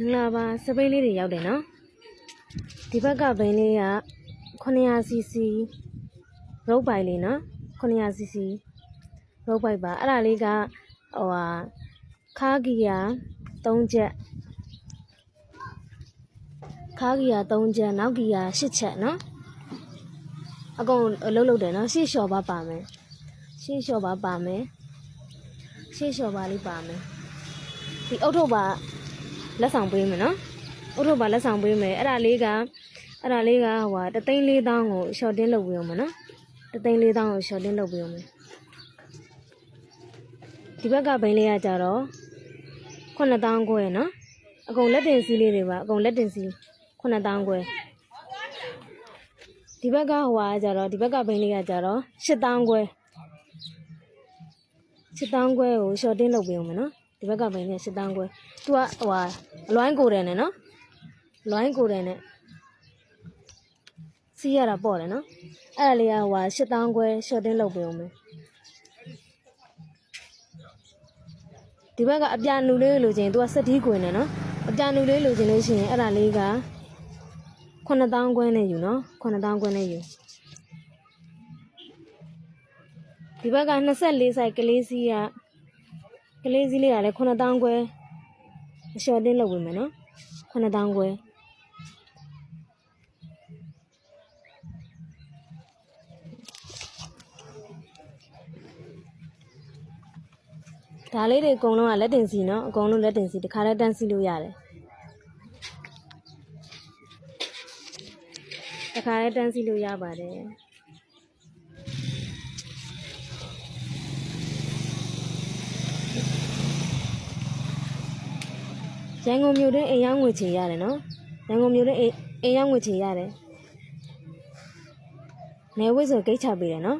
မင်္ဂလာပါစပိန်လေးတွေရောက်တယ်နော်ဒီဘက်ကဘိန်းလေးက 900cc ရုပ်ပိုက်လေးနော် 900cc ရုပ်ပိုက်ပါအဲ့ဒါလေးကဟိုဟာခါဂီယာ3ချက်ခါဂီယာ3ချက်နောက်ဂီယာ8ချက်နော်အကုန်အလုံးလုံးတယ်နော်ရှေ့လျှော်ပါပါမယ်ရှေ့လျှော်ပါပါမယ်ရှေ့လျှော်ပါလေးပါမယ်ဒီအုတ်ထုတ်ပါ လက်ဆောင်ပေးမယ်နော်။ဥထုပ်ပါလက်ဆောင်ပေးမယ်။အဲ့ဒါလေးကအဲ့ဒါလေးကဟိုဟာတသိန်းလေးတောင်းကို shorting လုပ်ပေးအောင်မနော်။တသိန်းလေးတောင်းကို shorting လုပ်ပေးအောင်မယ်။ဒီဘက်ကဘိန်းလေးကကြတော့9တောင်းခွဲနော်။အကုန်လက်တင်စီးလေးတွေပါအကုန်လက်တင်စီး9တောင်းခွဲ။ဒီဘက်ကဟိုဟာကကြတော့ဒီဘက်ကဘိန်းလေးကကြတော့10တောင်းခွဲ10တောင်းခွဲကို shorting လုပ်ပေးအောင်မနော်။ဒီဘက်ကဘိန်းလေး10တောင်းခွဲ။ तू ကဟိုဟာအလွိုင်းကိုတယ်နဲ့နော်။လွိုင်းကိုတယ်နဲ့စီးရတာပေါ့တယ်နော်။အဲ့ဒါလေးကဟိုဟာ10တောင်းခွဲ shorting လုပ်ပေးအောင်မယ်။ဒီဘက်ကအပြာနူလေးလိုချင် तू ကစက်တီးကိုနေနော်။အပြာနူလေးလိုချင်လို့ရှိရင်အဲ့ဒါလေးက9000ခွဲနဲ့ယူနော်9000ခွဲနဲ့ယူဒီဘက်က24ဆိုင်ကလေးစီးကကလေးစီးလေးကလည်း9000ခွဲ အလျှော်တင်းလုပ်ဝင်မယ်နော်9000ခွဲဒါလေးတွေအကုန်လုံးကလက်တင်စီနော်အကုန်လုံးလက်တင်စီတခါတည်းတန်းစီလို့ရတယ်တခါတည်းတန်းစီလို့ရပါတယ် န်ကုန်မြို့တွင်းအိမ်ရောက်ငွေချေရတယ်နော်ရန်ကုန်မြို့တွင်းအိမ်အိမ်ရောက်ငွေချေရတယ်နေဝိဆိုဂိတ်ချပေးတယ်နော်